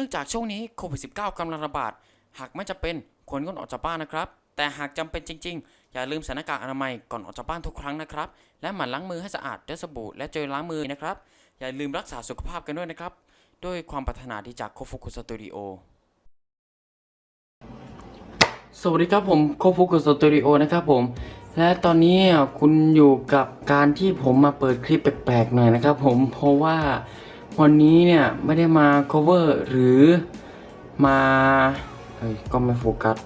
นื่องจากช่วงนี้โควิด -19 กำลังระบาด หากไม่จำเป็นควรงดออกจากบ้านนะครับ แต่หากจำเป็นจริง ๆ อย่าลืมใส่หน้ากากอนามัยก่อนออกจากบ้านทุกครั้งนะครับ และหมั่นล้างมือให้สะอาดด้วยสบู่และเจลล้างมือนะครับ อย่าลืมรักษาสุขภาพกันด้วยนะครับ ด้วยความปรารถนาดีจากโคฟุกุสตูดิโอ สวัสดีครับผมโคฟุกุสตูดิโอนะครับผม และตอนนี้คุณอยู่กับการที่ผมมาเปิดคลิปแปลกๆหน่อยนะครับผม เพราะว่า วันนี้เนี่ยไม่ได้มา cover หรือมาเฮ้ยก็ไม่โฟกัส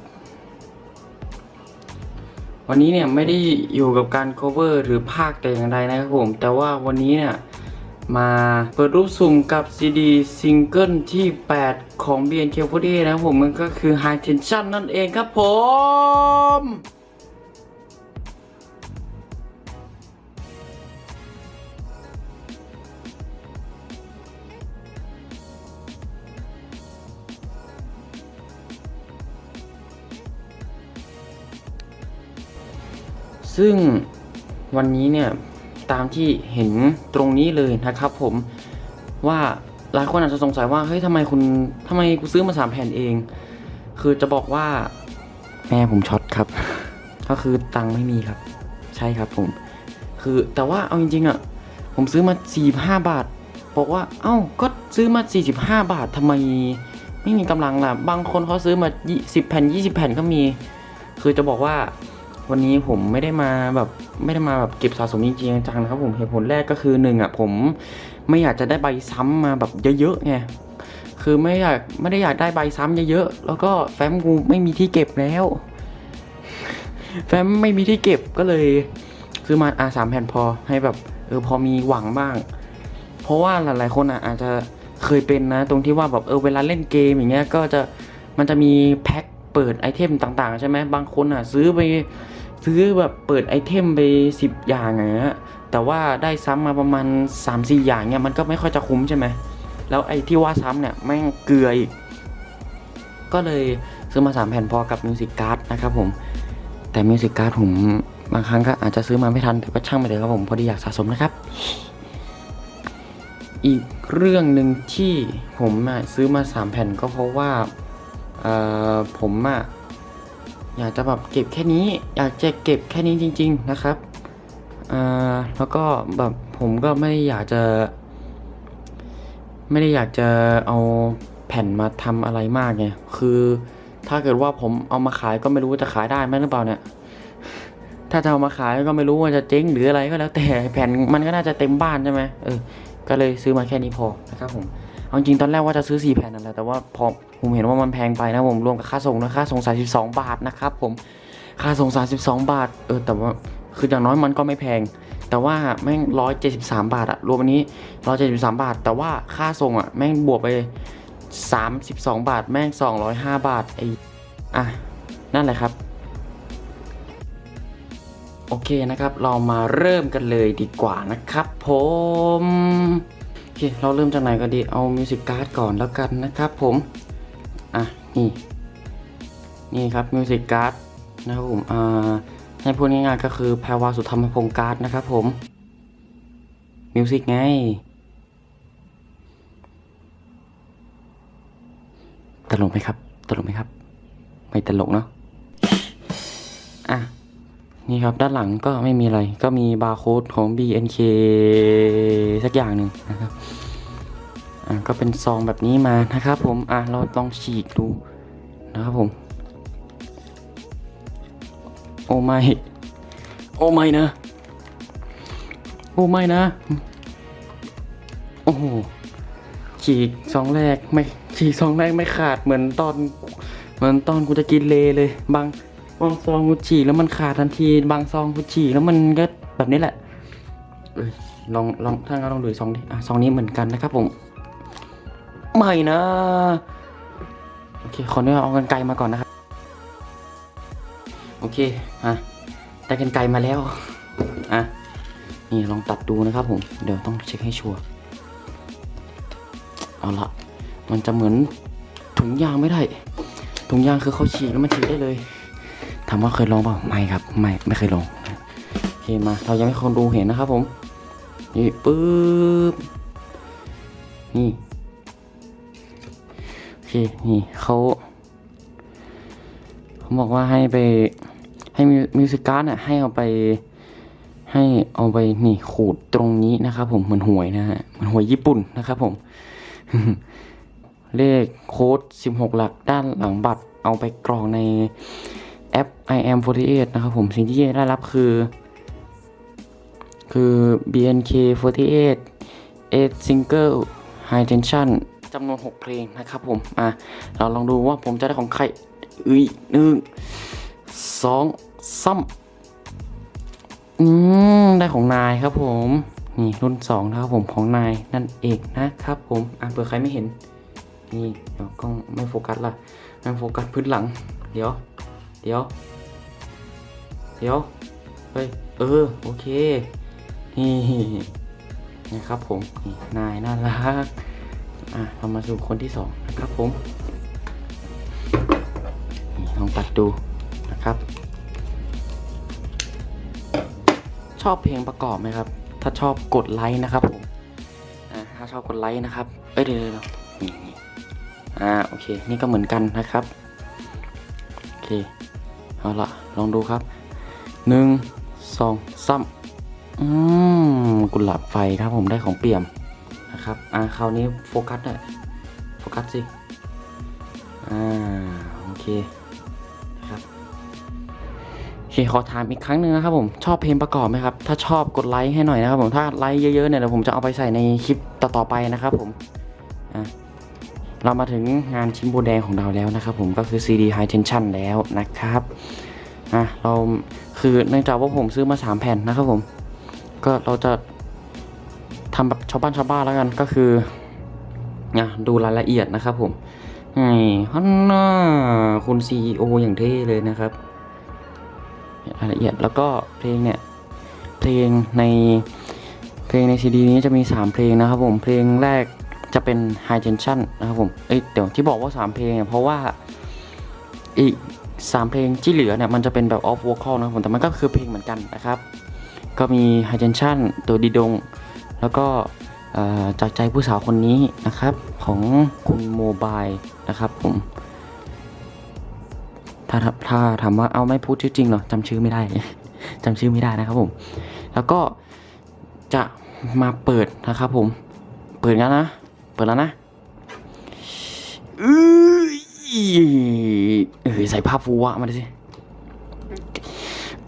วันนี้เนี่ยไม่ได้อยู่กับการ cover หรือภาคแต่อย่างใดนะครับผม แต่ว่าวันนี้เนี่ยมาเปิดรูปสุ่มกับซีดีซิงเกิลที่ 8 ของ BNK48 นะครับผมมันก็คือ High Tension นั่นเองครับผม ซึ่งวันนี้เนี่ยตามที่เห็นตรงนี้เลยนะครับผมว่าหลายคนอาจจะสงสัยว่าเฮ้ยทำไมคุณทำไมกูซื้อมาสามแผ่นเอง คือจะบอกว่าแม่ผมช็อตครับ ก็คือตังไม่มีครับ ใช่ครับผม คือแต่ว่าเอาจริงๆอะผมซื้อมา45บาท บอกว่า เอ้าก็ซื้อมา 45 บาททำไมไม่มีกำลังล่ะ บางคนเขาซื้อมา10แผ่น 20 แผ่นก็มี คือจะบอกว่า วันนี้ผมไม่ได้มาแบบไม่ได้มาแบบเก็บสะสมจริงๆจังนะครับผมเหตุผลแรกก็คือหนึ่งอะผมไม่อยากจะได้ใบซ้ำมาแบบเยอะๆไงคือไม่อยากไม่ได้อยากได้ใบซ้ำเยอะๆแล้วก็แฟ้มกูไม่มีที่เก็บแล้ว แฟ้มไม่มีที่เก็บก็เลยซื้อมาอาสามแผ่นพอให้แบบเออพอมีหวังบ้าง เพราะว่าหลายๆคนอะอาจจะเคยเป็นนะ ตรงที่ว่าแบบเออเวลาเล่นเกมอย่างเงี้ยก็จะมันจะมีแพ็ค เปิดไอเทมต่างๆ ใช่ไหมบางคนอะซื้อไปซื้อแบบเปิดไอเทมไป 10 อย่างอย่างเงี้ยแต่ว่าได้ซ้ำมาประมาณ 3-4 อย่างเนี่ยมันก็ไม่ค่อยจะคุ้มใช่ไหมแล้วไอที่ว่าซ้ำเนี่ยแม่งเกลืออีก ก็เลยซื้อมา 3 แผ่นพอกับมิวสิกการ์ดนะครับผม แต่มิวสิกการ์ดผมบางครั้งก็อาจจะซื้อมาไม่ทัน แต่ก็ช่างไปเลยครับผมพอดีอยากสะสมนะครับ อีกเรื่องหนึ่งที่ผมอะซื้อมา 3 แผ่นก็เพราะว่า เอ่อผมอะอยากจะแบบเก็บแค่นี้ อยากจะเก็บแค่นี้จริง ๆนะครับเอ่อแล้วก็แบบผมก็ไม่ได้อยากจะ ไม่ได้อยากจะเอาแผ่นมาทำอะไรมากไงคือถ้าเกิดว่าผมเอามาขายก็ไม่รู้ว่าจะขายได้ไหมหรือเปล่าเนี่ยถ้าจะเอามาขายก็ไม่รู้ว่าจะเจ๊งหรืออะไรก็แล้ว แต่แผ่นมันก็น่าจะเต็มบ้านใช่ไหมเออก็เลยซื้อมาแค่นี้พอนะครับผมเอาจริงตอนแรกว่าจะซื้อ4แผ่นนั่นแหละแต่ว่าพอ ผมเห็นว่ามันแพงไปนะผมรวมกับค่าส่งนะค่าส่ง 32 บาทนะครับผมค่าส่ง 32 บาท เออ แต่ว่าคืออย่างน้อยมันก็ไม่แพง แต่ว่าแม่ง173บาทอะรวมอันนี้173บาท แต่ว่าค่าส่งอะแม่งบวกไป32บาท แม่ง205บาทไออะ นั่นแหละครับ โอเคนะครับ เรามาเริ่มกันเลยดีกว่านะครับผมโอเค เราเริ่มจากไหนก็ดีเอามิวสิกการ์ดก่อนแล้วกันนะครับผม อะนี่นี่ครับมิวสิกการ์ดนะครับผมอ่าให้พูดง่ายๆก็คือแพรวาสุธรรมพงการ์ดนะครับผมมิวสิกไงตลกไหมครับ ตลกไหมครับ ไม่ตลกเนาะอะนี่ครับด้านหลังก็ไม่มีอะไร ก็มีบาร์โค้ดของ BNK สักอย่างหนึ่งนะครับ อะก็เป็นซองแบบนี้มานะครับผมอะเราลองฉีกดูนะครับผม โอ้ไม่โอ้ไม่นะ โอ้ไม่นะ โอ้โหฉีกซองแรกไม่ฉีกซองแรกไม่ขาดเหมือนตอนเหมือนตอนกูจะกินเลเลย บางบางซองกูฉีกแล้วมันขาดทันที บางซองกูฉีกแล้วมันก็แบบนี้แหละลองลองถ้างั้นลองดูซองดิอะซองนี้เหมือนกันนะครับผม ไม่นะ โอเค ขออนุญาตเอากันไกลมาก่อนนะครับ โอเค อะ ได้กันไกลมาแล้ว อะ นี่ลองตัดดูนะครับผม เดี๋ยวต้องเช็คให้ชัวร์ เอาละ มันจะเหมือนถุงยางไม่ได้ ถุงยางคือเขาฉีกแล้วมันฉีกได้เลย ถามว่าเคยลองเปล่า ไม่ครับ ไม่ ไม่เคยลองโอเค มา เรายังไม่คนดูเห็นนะครับผม นี่ปึ๊บ นี่ นี่เขาเขาบอกว่าให้ไปให้มิวสิกการ์ดเนี่ยให้เอาไป ให้เอาไปนี่ขูดตรงนี้นะครับผมเหมือนหวยนะฮะเหมือนหวยญี่ปุ่นนะครับผม เลขโค้ด 16 หลักด้านหลังบัตรเอาไปกรองในแอป i am 48นะครับผมสิ่งที่ได้รับคือ คือ BNK 48 8 single high tension จำนวน 6 เพลงนะครับผมอะเราลองดูว่าผมจะได้ของใครอุ้ยหนึ่งสองซ้ำอืมได้ของนายครับผม นี่รุ่น 2 นะครับผมของนายนั่นเองนะครับผมอะเผื่อใครไม่เห็น นี่เดี๋ยวกล้องไม่โฟกัสละไม่โฟกัสพื้นหลัง เดี๋ยว เดี๋ยว เดี๋ยว เฮ้ย เออ โอเค นี่นะครับผม นี่นายน่ารัก อะเรามาสู่คนที่สองนะครับผมลองตัดดูนะครับ ชอบเพลงประกอบไหมครับ ถ้าชอบกดไลค์นะครับผมถ้าชอบกดไลค์นะครับ เอ้ยเดี๋ยวเดี๋ยวเอ่าโอเค นี่ก็เหมือนกันนะครับ โอเค เอาละลองดูครับหนึ่งสองสามอืมกุหลาบไฟครับผมได้ของเปี่ยม นะครับ อ่าคราวนี้โฟกัสหน่อยโฟกัสสิ อ่า โอเค นะครับ โอเค ขอถามอีกครั้งหนึ่งนะครับผม ชอบเพลงประกอบไหมครับ ถ้าชอบกดไลค์ให้หน่อยนะครับผม ถ้าไลค์เยอะๆเนี่ยเดี๋ยวผมจะเอาไปใส่ในคลิปต่อๆไปนะครับผม อะเรามาถึงงานชิ้นโบแดงของเราแล้วนะครับผมก็คือ CD High Tension แล้วนะครับ อะ เราคือเนื่องจากว่าผมซื้อมา 3 แผ่นนะครับผม ก็เราจะ ทำแบบชาวบ้านชาวบ้านแล้วกันก็คืออะดูรายละเอียดนะครับผมฮันน่าคุณ CEO อย่างเท่เลยนะครับรายละเอียดแล้วก็เพลงเนี่ยเพลงในเพลงในซีดีนี้จะมี 3 เพลงนะครับผมเพลงแรกจะเป็น High Tension นะครับผมเอ้ยเดี๋ยวที่บอกว่า 3 เพลงเนี่ยเพราะว่าอีก 3 เพลงที่เหลือเนี่ยมันจะเป็นแบบ off vocal นะครับผมแต่มันก็คือเพลงเหมือนกันนะครับ ก็มี High Tension ตัวดีดง แล้วก็จากใจผู้สาวคนนี้นะครับของคุณโมบายนะครับผมถ้าถ้าถามว่าเอาไม่พูดชื่อจริงหรอจำชื่อไม่ได้ จำชื่อไม่ได้นะครับผม แล้วก็จะมาเปิดนะครับผม เปิดแล้วนะ เปิดแล้วนะอือเอ้ยใส่ภาพฟูวะมาดิสิ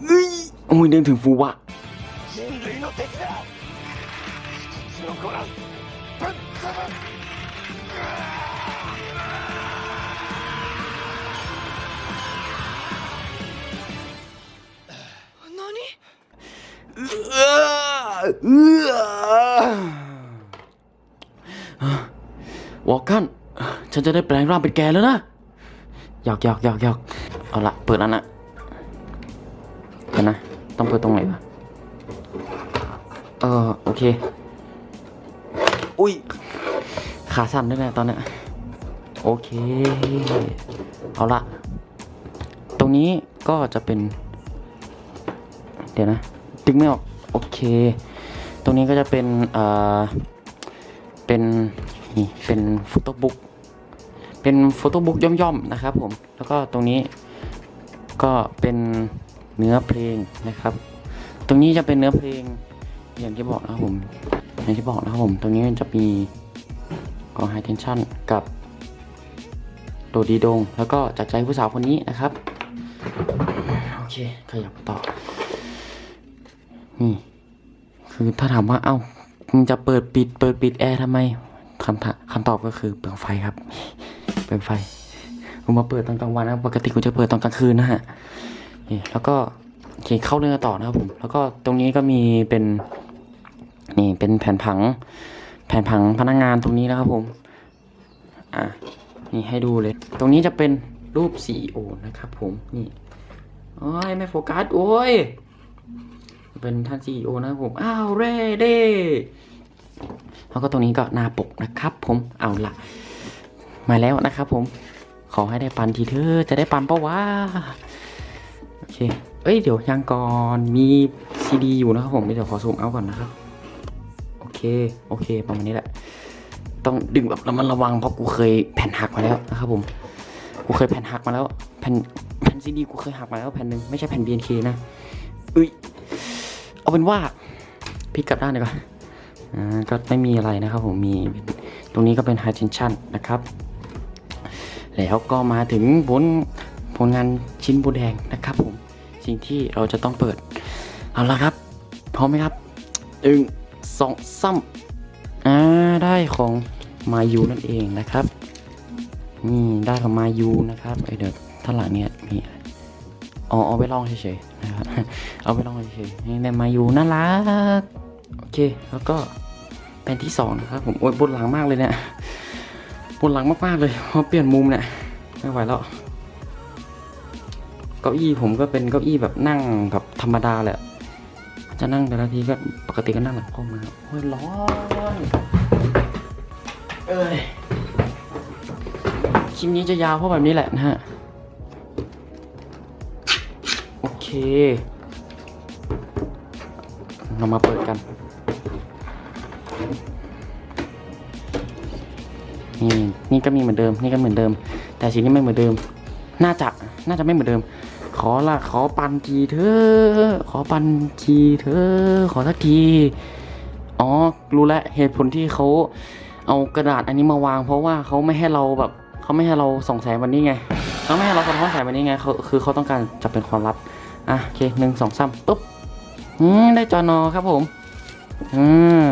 อื้อโอ้ยเดินถึงฟูวะ ancora. วอลกัน ฉันจะได้แปลงร่างเป็นแกแล้วนะหยอกหยอกหยอกหยอกเอาละเปิดแล้วนะเห็นยวนะ ต้องเปิดตรงไหนวะเออโอเค อุ้ย ขาสั่นด้วยนะตอนเนี้ยโอเค เอาละ ตรงนี้ก็จะเป็น เดี๋ยวนะ ดึงไม่ออก โอเค ตรงนี้ก็จะเป็นเอ่อเป็นนี่เป็นโฟโต้บุ๊กเป็นโฟโต้บุ๊กย่อมๆนะครับผม แล้วก็ตรงนี้ก็เป็นเนื้อเพลงนะครับ ตรงนี้จะเป็นเนื้อเพลงอย่างที่บอกนะครับผม อย่างที่บอกนะครับผม ตรงนี้จะมีกองไฮเทนชั่นกับโดดีดง แล้วก็จากใจผู้สาวคนนี้นะครับ โอเค ขยับต่อ นี่ คือถ้าถามว่าเอ้ามึงจะเปิดปิด เปิดปิดแอร์ทำไมคำคำตอบก็คือเปลืองไฟครับ เปลืองไฟผมมาเปิดตอนกลางวันนะปกติกูจะเปิดตอนกลางคืนนะฮะนี่แล้วก็โอเคเข้าเรื่องต่อนะครับผม แล้วก็ตรงนี้ก็มีเป็น นี่เป็นแผ่นผัง แผ่นผังพนักงานตรงนี้นะครับผม อะ นี่ให้ดูเลย ตรงนี้จะเป็นรูป CEO นะครับผม นี่ โอ้ย ไม่โฟกัส โอ้ย เป็นท่าน CEO นะครับผม อ้าว เร่เด้แล้วก็ตรงนี้ก็หน้าปกนะครับผม เอาละมาแล้วนะครับผม ขอให้ได้ปันทีเถอจะได้ปันปะวะ โอเค เอ้ย เดี๋ยวยังก่อน มีซีดีอยู่นะครับผม เดี๋ยวขอซูมเอาก่อนนะครับ เค โอเค ประมาณนี้แหละ ต้องดึงแบบระมัดระวังเพราะกูเคยแผ่นหักมาแล้วนะครับผม กูเคยแผ่นหักมาแล้ว แผ่นแผ่นซีดีกูเคยหักมาแล้วแผ่นหนึ่งไม่ใช่แผ่น BNK นะอุ้ย เอาเป็นว่าพลิกกลับด้านดีกว่าอ่า ก็ไม่มีอะไรนะครับผม มี ตรงนี้ก็เป็น high tension นะครับ แล้วก็มาถึงผลผลงานชิ้นโบแดงนะครับผม สิ่งที่เราจะต้องเปิด เอาละครับ พร้อมไหมครับหนึ่ง สองสามอ่าได้ของมายูนั่นเองนะครับนี่ได้ของมายูนะครับไอเดี๋ยวท่าหลังเนี่ยมีอ๋อเอาไปลองเฉยๆนะครับเอาไปลองเฉยๆนี่ได้มายูน่ารักโอเคแล้วก็แผ่นที่สองนะครับผมโอ้ยปวดหลังมากเลยเนี่ยปวดหลังมากๆเลยเพราะเปลี่ยนมุมเนี่ยไม่ไหวแล้วเก้าอี้ผมก็เป็นเก้าอี้แบบนั่งแบบธรรมดาแหละ จะนั่งแต่ละทีก็ปกติก็นั่งหลังคอมนะโอ้ยร้อนเอ้ยคลิปนี้จะยาวเพราะแบบนี้แหละนะฮะ โอเค เรามาเปิดกัน นี่นี่ก็มีเหมือนเดิม นี่ก็เหมือนเดิม แต่สีนี้ไม่เหมือนเดิม น่าจะ น่าจะไม่เหมือนเดิม ขอละขอปันทีเธอ ขอปันทีเธอ ขอสักที อ๋อ รู้แล้วเหตุผลที่เขาเอากระดาษอันนี้มาวาง เพราะว่าเขาไม่ให้เราแบบเขาไม่ให้เราส่องแสงวันนี้ไงเขาไม่ให้เราสะท้อนแสงวันนี้ไงเขาคือเขาต้องการจะเป็นความลับ อะโอเคหนึ่งสองสามปุ๊บอืมได้จอนอครับผมอืม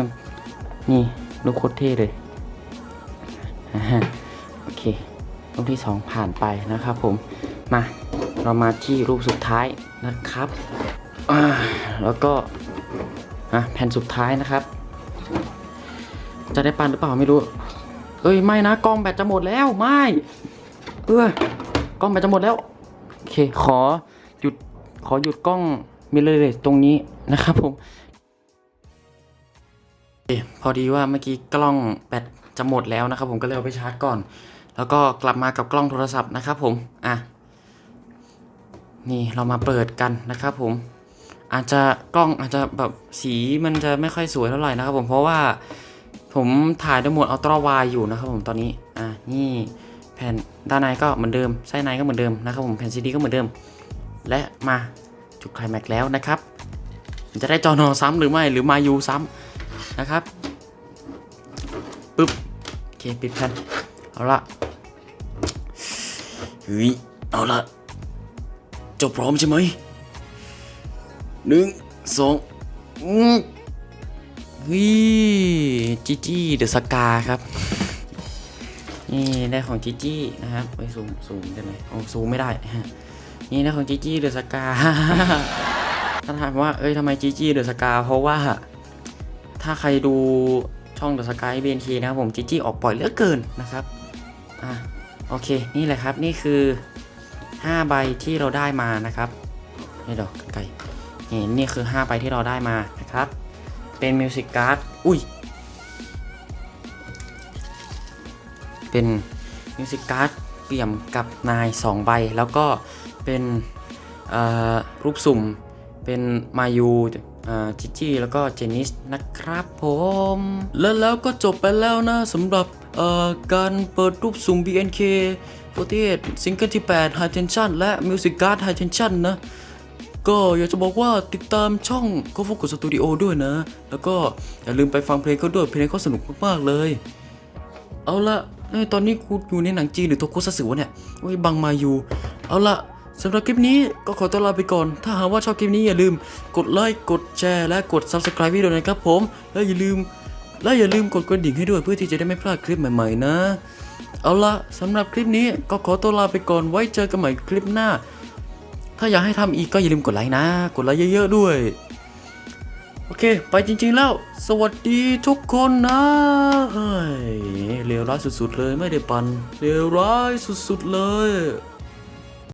นี่ลูกโคตรเท่เลยโอเครูปที่สองผ่านไปนะครับผมมา เรามาที่รูปสุดท้ายนะครับแล้วก็แผ่นสุดท้ายนะครับ จะได้ปันหรือเปล่าไม่รู้ เอ้ยไม่นะกล้องแบตจะหมดแล้วไม่เออกล้องแบตจะหมดแล้วโอเคขอหยุดขอหยุดกล้องมิเลเรสตรงนี้นะครับผมอพอดีว่าเมื่อกี้กล้องแบตจะหมดแล้วนะครับ ผมก็เลยเอาไปชาร์จก่อน แล้วก็กลับมากับกล้องโทรศัพท์นะครับผมอะ นี่เรามาเปิดกันนะครับผม อาจจะกล้องอาจจะแบบสีมันจะไม่ค่อยสวยเท่าไหร่นะครับผมเพราะว่าผมถ่ายด้วยโหมดอัลตร้าไวอยู่นะครับผมตอนนี้อ่านี่แผ่นด้านในก็เหมือนเดิมไส้ในก็เหมือนเดิมนะครับผมแผ่นซีดีก็เหมือนเดิม และมาจุดไคลแม็กแล้วนะครับจะได้จอนอซ้ำหรือไม่หรือมายูซ้ำนะครับปึ๊บโอเคปิดแผ่นเอาละเฮ้ยเอาละ เจ้าพร้อมใช่ไหมหนึ่งสองอืมวิจิจี้เดอะสกาครับ นี่ได้ของจิจี้นะครับไปซูมซูมได้ไหมโอ้ซูมไม่ได้ฮะนี่ได้ของจิจี้เดอะสกาถ้าถามว่าเอ้ยทำไมจิจี้เดอะสกาเพราะว่าถ้าใครดูช่องเดอะสกายเบนทีนะครับผมจิจี้ออกปล่อยเหลือเกินนะครับอะโอเค นี่แหละครับนี่คือ 5 ใบที่เราได้มานะครับนี่ดอกไก่นี่นี่คือ 5 ใบที่เราได้มานะครับ เป็นมิวสิกการ์ดอุ้ยเป็นมิวสิกการ์ดเปี่ยมกับนาย 2 ใบ แล้วก็เป็นรูปสุ่มเป็นมายู จิจี้แล้วก็เจนิสนะครับผม และแล้วก็จบไปแล้วนะสำหรับการเปิดรูปสุ่ม BNK 48ซิงเกิลที่ 8 High Tension และ Music Card High Tension นะ ก็อยากจะบอกว่าติดตามช่องก็ฟกุสตูดิโอด้วยนะ แล้วก็อย่าลืมไปฟังเพลงเขาด้วย เพลงเขาสนุกมากๆเลย เอาละตอนนี้กูอยู่ในหนังจีนหรือโทโคุซัสึวะเนี่ย โอ้ยบังมาอยู่ เอาละ สำหรับคลิปนี้ก็ขอตัวลาไปก่อน ถ้าหากว่าชอบคลิปนี้อย่าลืมกดไลค์ กดแชร์ และกด Subscribe ให้ด้วยนะครับผม และอย่าลืม และอย่าลืมกดกระดิ่งให้ด้วยเพื่อที่จะได้ไม่พลาดคลิปใหม่ๆนะ เอาละสำหรับคลิปนี้ก็ขอตัวลาไปก่อน ไว้เจอกันใหม่คลิปหน้า ถ้าอยากให้ทำอีกก็อย่าลืมกดไลค์นะ กดไลค์เยอะๆด้วย โอเค ไปจริงๆแล้ว สวัสดีทุกคนนะเฮ้ยเลวร้ายสุดๆเลยไม่ได้ปันเลวร้ายสุดๆเลย